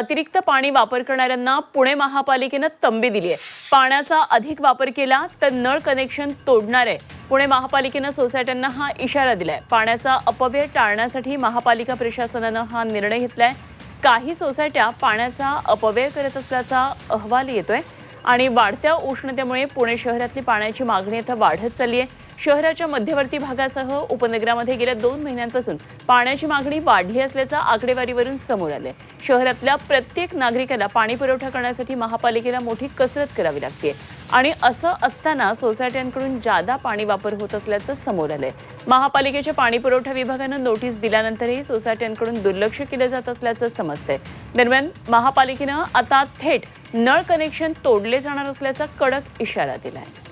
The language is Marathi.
अतिरिक्त पाणी वापर करणाऱ्यांना पुणे महापालिकेनं तंबी दिली आहे. पाण्याचा अधिक वापर केला तर नळ कनेक्शन तोडणार आहे. पुणे महापालिकेनं सोसायट्यांना हा इशारा दिलाय. पाण्याचा अपव्यय टाळण्यासाठी महापालिका प्रशासनानं हा निर्णय घेतलाय. काही सोसायट्या पाण्याचा अपव्यय करत असल्याचा अहवाल येतोय. आणि वाढत्या उष्णतेमुळे पुणे शहरातली पाण्याची मागणी आता वाढत चालली आहे शहराच्या मध्यवर्ती भागासह उपनगरामध्ये गेल्या दोन महिन्यांपासून पाण्याची मागणी वाढली असल्याचं आकडेवारीवरून समोर आलंय. शहरातल्या प्रत्येक नागरिकाला पाणी पुरवठा करण्यासाठी महापालिकेला मोठी कसरत करावी लागते आणि असं असताना सोसायट्यांकडून जादा पाणी वापर होत असल्याचं समोर आलंय. महापालिकेच्या पाणी पुरवठा विभागानं नोटीस दिल्यानंतरही सोसायट्यांकडून दुर्लक्ष केलं जात असल्याचं समजतंय. दरम्यान महापालिकेनं आता थेट नळ कनेक्शन तोडले जाणार असल्याचा कडक इशारा दिला आहे